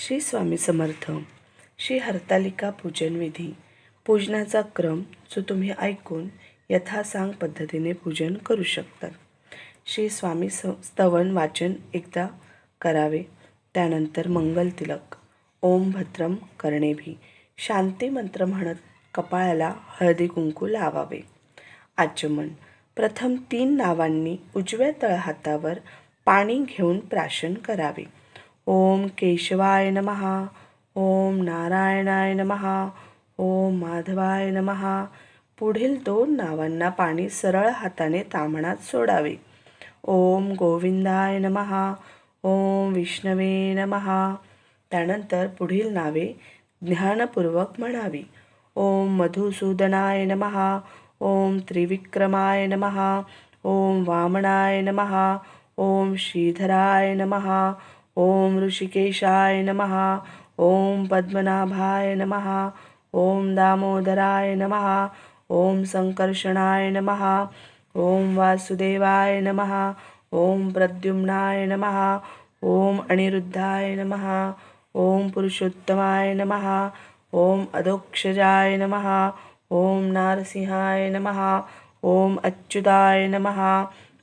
श्री स्वामी समर्थ. श्री हरतालिका पूजन विधी. पूजनाचा क्रम जो तुम्ही ऐकून यथासांग पद्धतीने पूजन करू शकतात श्री स्वामी स स्तवन वाचन एकदा करावे. त्यानंतर मंगल तिलक. ओम भद्रम कर्णेभी शांती मंत्र म्हणत कपाळाला हळदी कुंकू लावावे. आचमन. प्रथम तीन नावांनी उजव्या तळहातावर पाणी घेऊन प्राशन करावे. ओम केशवाय नमः ओम नारायणाय नमः ओम माधवाय नमः. पुढील दोन नावांना पाणी सरळ हाताने तांबणात सोडावे. ओम गोविंदाय नमहा ओम विष्णवे नमहा त्यानंतर पुढील नावे ज्ञानपूर्वक म्हणावी. ओम मधुसूदनाय नमः ओम त्रिविक्रमाय नमः ओम वामनाय नमहा ओम श्रीधराय नमः ओम ऋषिकेशाय नमः ओम पद्मनाभाय नमः ओम दामोदराय नमः ओम संकर्षणाय नमः ओम वासुदेवाय नमः ओम प्रद्युम्नाय नमः ओम अनिरुद्धाय नमः ओम पुरुषोत्तमाय नमः ओम अधोक्षजाय नमः ओम नारसिंहाय नमः ओम अच्युताय नमः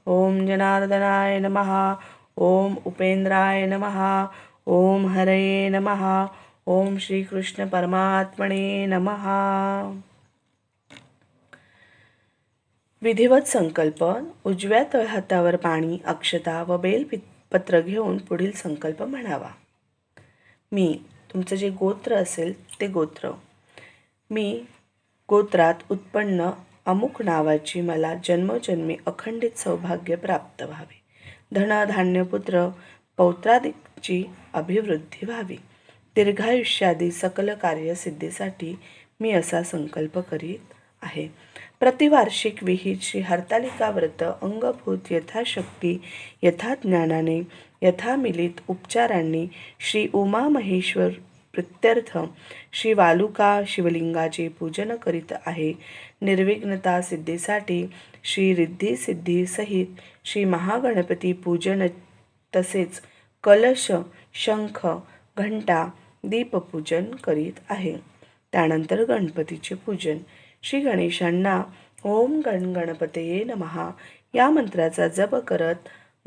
ओम जनार्दनाय नमः ओम उपेंद्राय नमहा ओम हरये नमहा ओम श्रीकृष्ण परमात्मने नमहा विधिवत संकल्प उजव्या तळहातावर पाणी अक्षता व बेलपत्र घेऊन पुढील संकल्प म्हणावा. मी तुमचं जे गोत्र असेल ते गोत्र. मी गोत्रात उत्पन्न अमुक नावाची मला जन्मजन्मी अखंडित सौभाग्य प्राप्त व्हावे. धन धान्य पुत्र अभिवृद्धी व्हावी. दीर्घायुष्यादी सकल कार्यसिद्धीसाठी मी असा संकल्प करीत आहे. प्रतिवार्षिक विहित श्री हरतालिका व्रत अंगभूत यथाशक्ती यथाज्ञानाने यथामिलित उपचारांनी श्री उमा महेश्वर प्रित्यर्थ श्री वालुका शिवलिंगाचे पूजन करीत आहे. निर्विघ्नता सिद्धीसाठी श्री रिद्धी सिद्धी सहित श्री महागणपती पूजन तसेच कलश शंख घंटा दीपपूजन करीत आहे. त्यानंतर गणपतीचे पूजन. श्री गणेशांना ओम गण गणपतये नमहा या मंत्राचा जप करत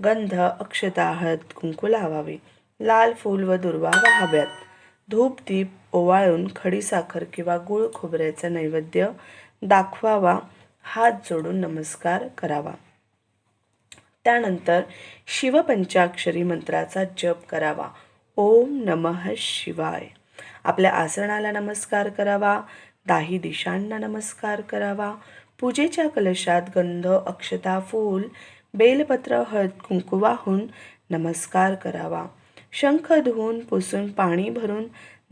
गंध अक्षता हळद कुंकू लावावे. लाल फूल व दुर्वा वाहाव्यात धूप दीप ओवाळून खडीसाखर किंवा गुळ खोबऱ्याचा नैवेद्य दाखवावा. हात जोडून नमस्कार करावा. त्यानंतर शिवपंचाक्षरी मंत्राचा जप करावा. ओम नमः शिवाय. आपल्या आसनाला नमस्कार करावा. दाही दिशांना नमस्कार करावा. पूजेच्या कलशात गंध अक्षता फूल बेलपत्र हळद कुंकू वाहून नमस्कार करावा. शंख धुवून पुसून पाणी भरून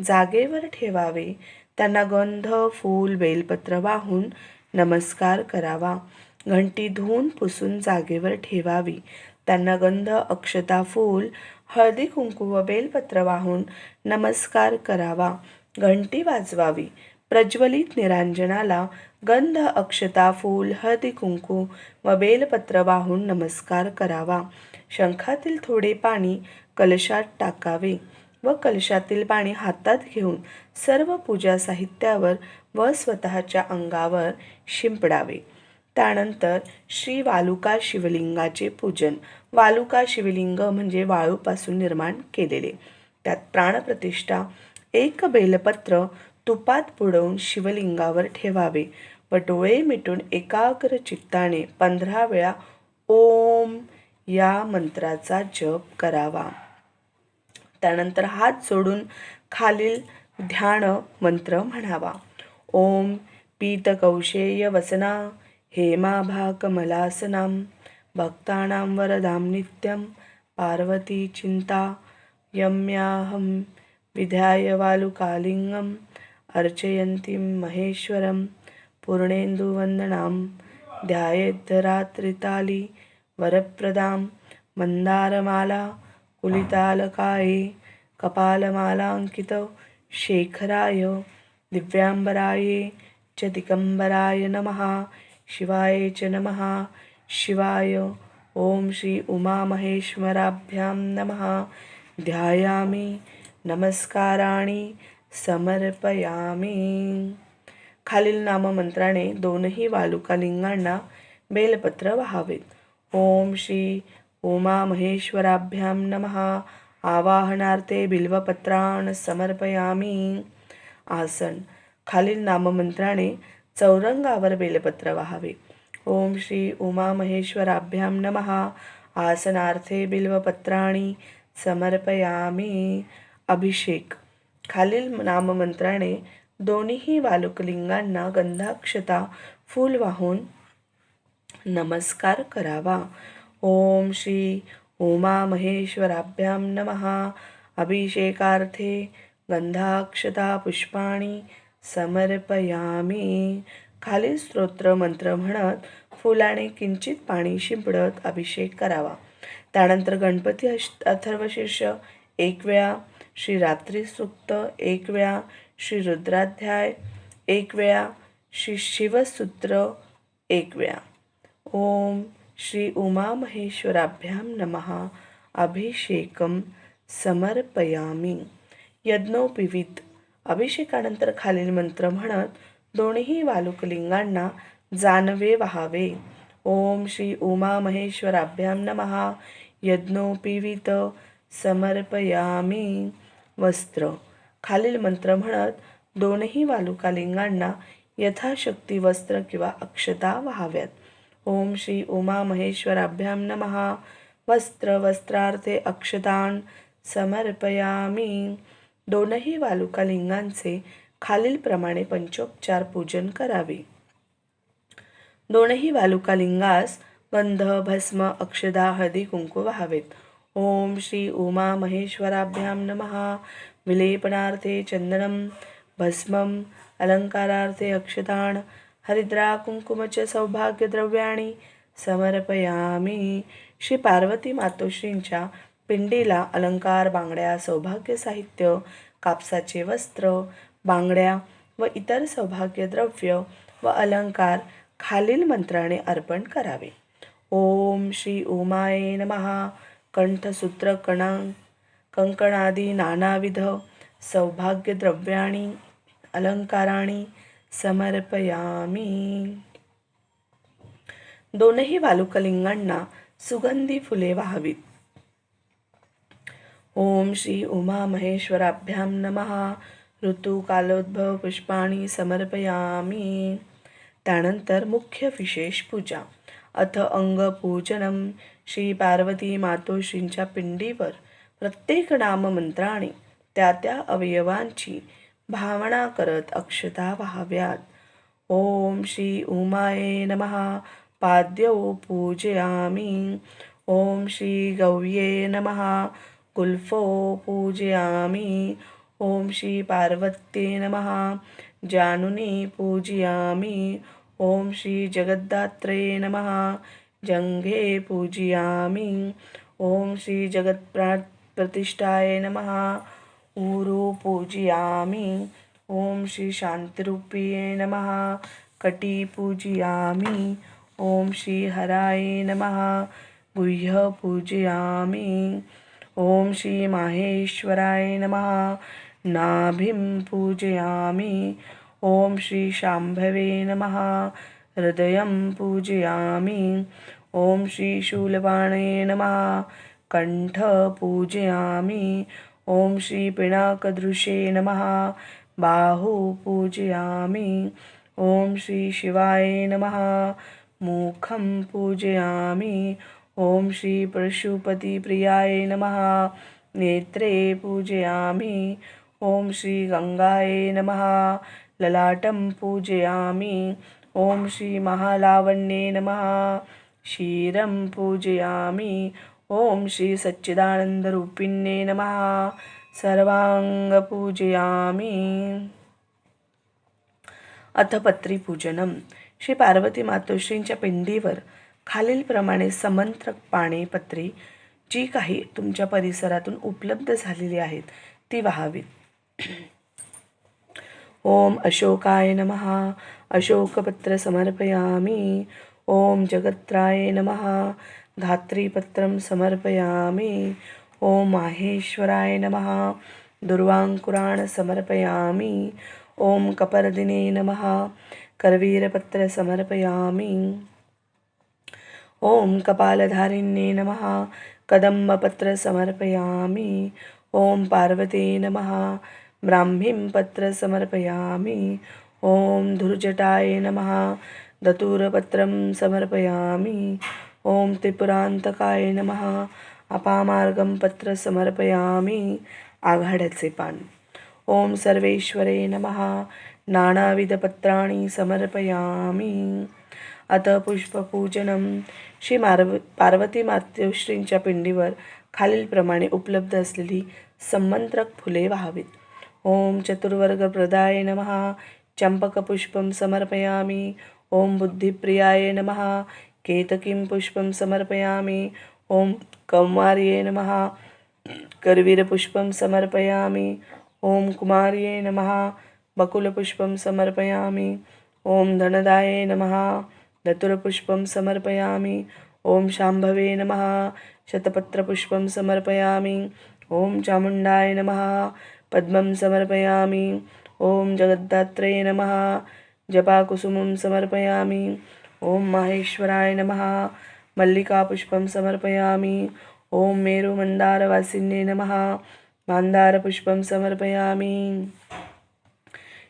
जागेवर ठेवावे. त्यांना गंध फूल बेलपत्र वाहून नमस्कार करावा. घंटी धुवून पुसून जागेवर ठेवावी. त्यांना गंध अक्षता फूल हळदी कुंकू व बेलपत्र वाहून नमस्कार करावा. घंटी वाजवावी. प्रज्वलित निरांजनाला गंध अक्षता फूल हळदी कुंकू व बेलपत्र वाहून नमस्कार करावा. शंखातील थोडे पाणी कलशात टाकावे. व कलशातील पाणी हातात घेऊन सर्व पूजा साहित्यावर व स्वतःच्या अंगावर शिंपडावे. त्यानंतर श्री वालुका शिवलिंगाचे पूजन. वालुका शिवलिंग म्हणजे वाळूपासून निर्माण केलेले. त्यात प्राणप्रतिष्ठा एक बेलपत्र तुपात बुडवून शिवलिंगावर ठेवावे व डोळे मिटून एकाग्र चित्ताने पंधरा वेळा ओम या मंत्राचा जप करावा. त्यानंतर हात जोडून खालील ध्यान मंत्र म्हणावा. ओम पीतकौशेय वसना हेमाभाकमलासनां भक्तानां वरदां नित्यं. पार्वती चिंता यम्याहं. विध्याय वालुकालिङ्गम्. अर्चयन्तीं महेश्वरं. पूर्णेन्दुवन्दनां. ध्यायेद्धरात्रिताली. वरप्रदां मन्दारमाला कुलितालकाये कपालमालाङ्कित शेखराय दिव्याम्बराये च दिगम्बराय नमः शिवाय च नमः शिवाय ॐ श्री उमामहेश्वराभ्यां नमः। ध्यायामि नमस्काराणि समर्पयामी। खालील नाममंत्राने दोनही वालुकालिंगांना बेलपत्र व्हावेत। ओम श्री उमा महेश्वराभ्यां नमः। आवाहनार्थे बिल्वपत्राण समर्पयामी। आसन। खालील नाममंत्राने चौरंगावर बेलपत्र वाहावे। ओम श्री उमा महेश्वराभ्यां नमः। आसनार्थे बिल्वपत्राणी समर्पयामी। अभिषेक। खालील नाममंत्राने दोन्हीही वालुकलिंगांना गंधाक्षता फूल वाहून नमस्कार करावा। ओम श्री उमा महेश्वराभ्यां नमः। अभिषेकार्थे गंधाक्षता पुष्पाणी समर्पयामी। खालील स्तोत्र मंत्र म्हणत फुलाने किंचित पाणी शिंपडत अभिषेक करावा. त्यानंतर गणपती अश अथर्वशीर्ष एक वेळा श्री रात्री सुक्त एक वेळा श्री रुद्राध्याय एक वेळा श्री शिवसूत्र एक वेळा. ओम श्री उमामहेश्वराभ्यां नमः। अभिषेकम समर्पयामी। यज्ञोपिवित अभिषेकानंतर खालील मंत्र म्हणत दोन्ही वालुकलिंगांना जानवे व्हावे। ओम श्री उमा महेश्वराभ्यां नमः। यज्ञोपिवित समर्पयामी। वस्त्र। खालील मंत्र म्हणत दोनही वालुकालिंगांना यथाशक्ती वस्त्र किंवा अक्षता व्हाव्यात। ओम श्री उमा महेश्वराभ्याम नमः. वस्त्र वस्त्रार्थे अक्षतान समर्पयामी. दोनही वालुकालिंगांचे खालीलप्रमाणे पंचोपचार पूजन करावे. दोनही वालुकालिंगास गंध भस्म अक्षदा हळदी कुंकू व्हावेत. ओम श्री उमा महेश्वराभ्यां नमः. विलेपनार्थे चंदनम भस्मम अलंकारार्थे अक्षदान हरिद्रा कुंकुमच सौभाग्यद्रव्याणी समर्पयामी. श्री पार्वती मातोश्रींच्या पिंडीला अलंकार बांगड्या सौभाग्य साहित्य कापसाचे वस्त्र बांगड्या व इतर सौभाग्यद्रव्य व अलंकार खालील मंत्राने अर्पण करावे. ओम श्री उमाये महा कंठसूत्र कणा कंकणादी नानाविध सौभाग्यद्रव्याणी अलंकाराणी समर्पयामी। दोनही वालुकलिंगांना सुगंधी फुले वाहवीत. ओम श्री उमा महेश्वराभ्यां नमः. ऋतुकालोद्भव पुष्पाणी समर्पयामी. त्यानंतर मुख्य विशेष पूजा. अथ अंगपूजनम श्री पार्वती मातोश्रींच्या पिंडीवर प्रत्येक नाममंत्राने त्या त्या अवयवांची भावना करत अक्षता व्हाव्यात. ओम श्री उमाये नमहा पाद्यौ पूजयामी. ओम श्री गौये नमहा कुल्फो पूजयामी. ओम श्री पार्वत्ये नमहा जानुनी पूजयामी. ओम श्री जगद्दात्रे नमहा जंघे पूजयामी. ओम श्री जगत्प्रा प्रतिष्ठाय नमः. ऊरू पूजयामी। ओम श्री शांतिरूपिये नमः। कटी पूजयामी। ओम श्री हराय नमः। गुह्य पूजयामी। ओम श्री माहेश्वराय नमः। नाभिं पूजयामि। ॐ श्री शाम्भवे नमः। हृदयं पूजयामि। ॐ श्री शूलपाणे नमः। कण्ठ पूजयामि। ॐ श्री पिणाकदृशे नमः। बाहु पूजयामि। ॐ श्री शिवाय नमः। मुखं पूजयामि। ॐ श्री पशुपतिप्रियाय नमः। नेत्रे पूजयामि। ॐ श्रीगङ्गायै नमः। ललाटं पूजयामि। ॐ श्रीमहालावण्ये नमः। क्षीरं पूजयामि। ओम श्री सच्चिदानन्दरूपिण्ये नमः। सर्वाङ्गपूजयामि। अथ पत्रीपूजनम। श्री पार्वती मातोश्रींच्या पिंडीवर खालीलप्रमाणे समंत्र पाणी पत्री जी काही तुमच्या परिसरातून उपलब्ध झालेली आहेत ती वाहावीत. ओम अशोकाय नमहा अशोकपत्र समर्पयामी। ओम जगत्राय नमहा धात्रीपत्रं समर्पयामि। ॐ माहेश्वराय नमः। दुर्वाङ्कुरान् समर्पयामि। ॐ कपर्दिने नमः। करवीरपत्र समर्पयामि। ॐ कपालधारिण्ये नमः। कदम्बपत्र समर्पयामि। ॐ पार्वते नमः। ब्राह्मीं पत्र समर्पयामि। ॐ धुर्जटाय नमः। दतूरपत्रं समर्पयामि। ॐ त्रिपुरान्तकाय नमः। अपामार्गं पत्र समर्पयामि। आघाड्याचे पान। ओम सर्वेश्वरे नमः। नानाविधपत्राणि समर्पयामि। अत पुष्पपूजनं। श्री मार्व पार्वती मातोश्रींच्या पिंडीवर खालीलप्रमाणे उपलब्ध असलेली संमंत्रक फुले व्हावीत। ओम चतुर्वर्गप्रदाय नमः। चंपकपुष्पं समर्पयामि। ओम बुद्धिप्रियाय नमः। केतकीं पुष्पं समर्पयामि। ॐ कौमार्ये नमः। करवीरपुष्पं समर्पयामि। ॐ कुमार्ये नमः। बकुलपुष्पं समर्पयामि। ॐ धनदाये नमः। धतुरपुष्पं समर्पयामि। ॐ शाम्भवे नमः। शतपत्रपुष्पं समर्पयामि। ॐ चामुण्डाय नमः। पद्मं समर्पयामि। ॐ जगद्धात्रे नमः। जपाकुसुमं समर्पयामि। ॐ माहेश्वराय नमः। मल्लिकापुष्पं समर्पयामि। ॐ मेरुमन्दारवासिन्ये नमः। मांदारपुष्पं समर्पयामि।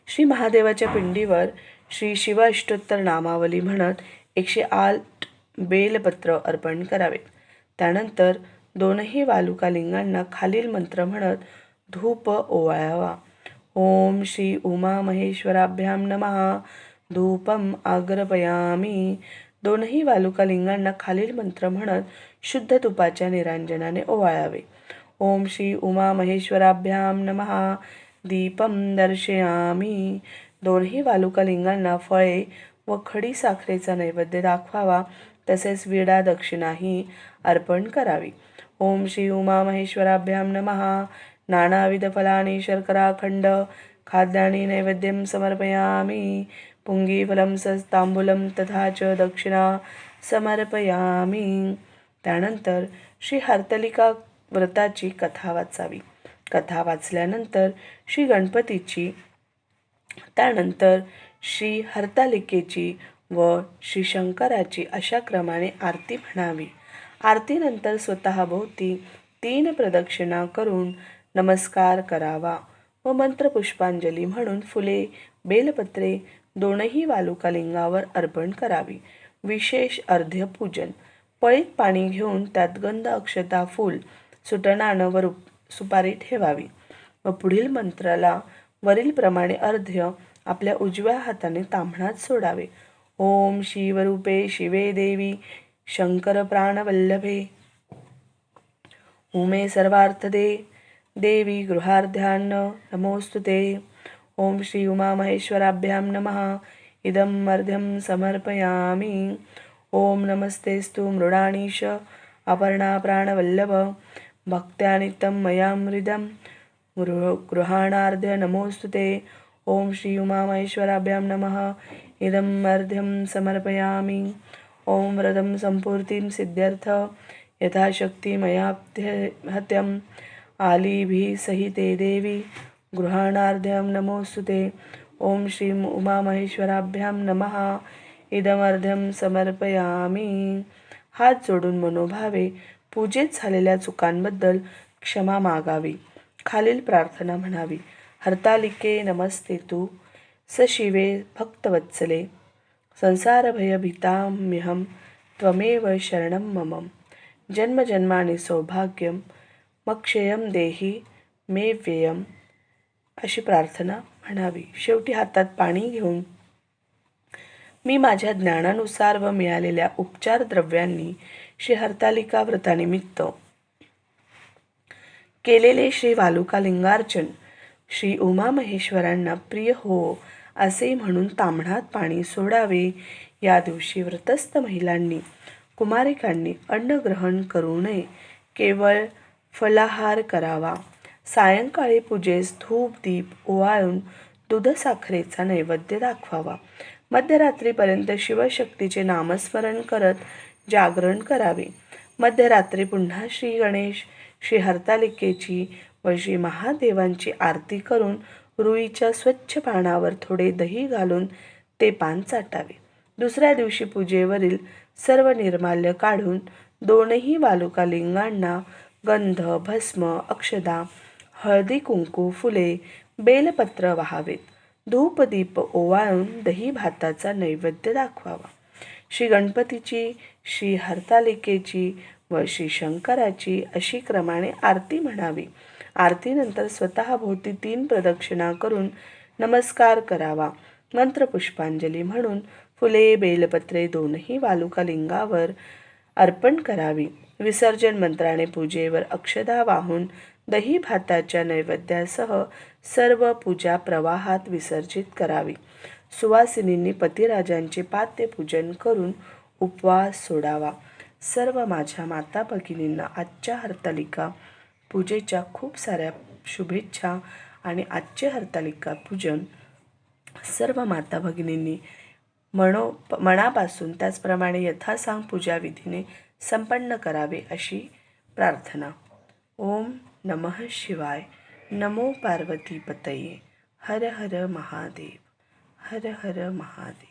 श्री महादेवाच्या पिंडीवर श्री शिव अष्टोत्तर नामावली म्हणत एकशे आठ बेलपत्र अर्पण करावे. त्यानंतर दोनही वालुकालिंगांना खालील मंत्र म्हणत धूप ओवाळावा. ओम श्री उमा महेश्वराभ्याम नमः. धूपम आग्रपयामी. दोनही वालुका लिंगांना खालील मंत्र म्हणत शुद्ध तुपाच्या निरांजनाने ओवाळावे. ओम श्री उमा महेश्वराभ्याम नमहा दीपम दर्शयामी. दोन्ही वालुका लिंगांना फळे व खडी साखरेचा नैवेद्य दाखवावा तसेच विडा दक्षिणाही अर्पण करावी. ओम श्री उमा महेश्वराभ्याम नमः. नानाविधफलानि शर्कराखंड खाद्यानि नैवेद्यं समर्पयामि. पुंगीफलं सस्तांबुलं तथा च दक्षिणा समर्पयामी. त्यानंतर श्री हरतलिका व्रताची कथा वाचावी. कथा वाचल्यानंतर श्री गणपतीची त्यानंतर श्री हरतालिकेची व श्री शंकराची अशा क्रमाने आरती म्हणावी. आरतीनंतर स्वतःभोवती तीन प्रदक्षिणा करून नमस्कार करावा व मंत्रपुष्पांजली म्हणून फुले बेलपत्रे दोनही वालुकालिंगावर अर्पण करावी. विशेष अर्ध्य पूजन पळीत पाणी घेऊन त्यात गंध अक्षता फूल सुटणानं वर सुपारी ठेवावी. व पुढील मंत्राला वरीलप्रमाणे अर्ध्य आपल्या उजव्या हाताने तांबणात सोडावे. ओम शिवरूपे शिवे देवी शंकर प्राणवल्लभे. उमे सर्वार्थ दे. देवी गृहार्ध्यान्न नमोऽस्तु ओम ॐ श्री उमामहेश्वराभ्यां नमः। इदं मर्ध्यं समर्पयामि। ॐ नमस्तेस्तु मृडाणीश अपर्णा प्राणवल्लभ मया मृदं गृह गृहाणार्ध्य नमोऽस्तु ते। ॐ श्री उमामहेश्वराभ्यां नमः। इदं मर्ध्यं समर्पयामि। ॐ व्रतं सम्पूर्तिं सिद्ध्यर्थ यथाशक्ती मयाहत्यं आलीभिः सहिते देवी। गृहाणार्ध्यं नमोस्तुते ॐ श्रीम् उमामहेश्वराभ्यां नमः। इदमर्ध्यं समर्पयामी। हात जोडून मनोभावे पूजेत झालेल्या चुकांबद्दल क्षमा मागावी खालील प्रार्थना म्हणावी हरतालिके नमस्ते तू सशिवे भक्तवत्सले संसारभयभीताम्यहं त्वमेव शरणं मम जन्मजन्मानि सौभाग्यं मक्षयं देहि मे व्ययं अशी प्रार्थना म्हणावी. शेवटी हातात पाणी घेऊन मी माझ्या ज्ञानानुसार व मिळालेल्या उपचार द्रव्यांनी श्री हरतालिका व्रतानिमित्त केलेले श्री वालुका लिंगार्चन श्री उमा महेश्वरांना प्रिय हो असे म्हणून तांबणात पाणी सोडावे. या दिवशी व्रतस्थ महिलांनी कुमारिकांनी अन्न ग्रहण करू नये. केवळ फलाहार करावा. सायंकाळी पूजेस धूप दीप ओवाळून दुधसाखरेचा नैवेद्य दाखवावा. मध्यरात्रीपर्यंत शिवशक्तीचे नामस्मरण करत जागरण करावे. मध्यरात्री पुन्हा श्री गणेश श्री हरतालिकेची व श्री महादेवांची आरती करून रुईच्या स्वच्छ पानावर थोडे दही घालून ते पान चाटावे. दुसऱ्या दिवशी पूजेवरील सर्व निर्माल्य काढून दोनही वालुका लिंगांना गंध भस्म अक्षदा हळदी कुंकू फुले बेलपत्र वाहावेत. धूप दीप ओवाळून दही भाताचा नैवेद्य दाखवावा. श्री गणपतीची श्री हरतालिकेची व श्री शंकराची अशी क्रमाने आरती म्हणावी. आरतीनंतर स्वतः भोवती तीन प्रदक्षिणा करून नमस्कार करावा. मंत्रपुष्पांजली म्हणून फुले बेलपत्रे दोनही वालुका लिंगावर अर्पण करावी. विसर्जन मंत्राने पूजेवर अक्षदा वाहून दही भाताच्या नैवेद्यासह सर्व पूजा प्रवाहात विसर्जित करावी. सुवासिनींनी पतिराजांचे पाद्य पूजन करून उपवास सोडावा. सर्व माझ्या माता भगिनींना आजच्या हरतालिका पूजेच्या खूप साऱ्या शुभेच्छा आणि आजचे हरतालिका पूजन सर्व माता भगिनींनी मनो मनापासून त्याचप्रमाणे यथासांग पूजाविधीने संपन्न करावे अशी प्रार्थना. ओम नमः शिवाय. नमो पार्वती पतये हर हर महादेव. हर हर महादेव.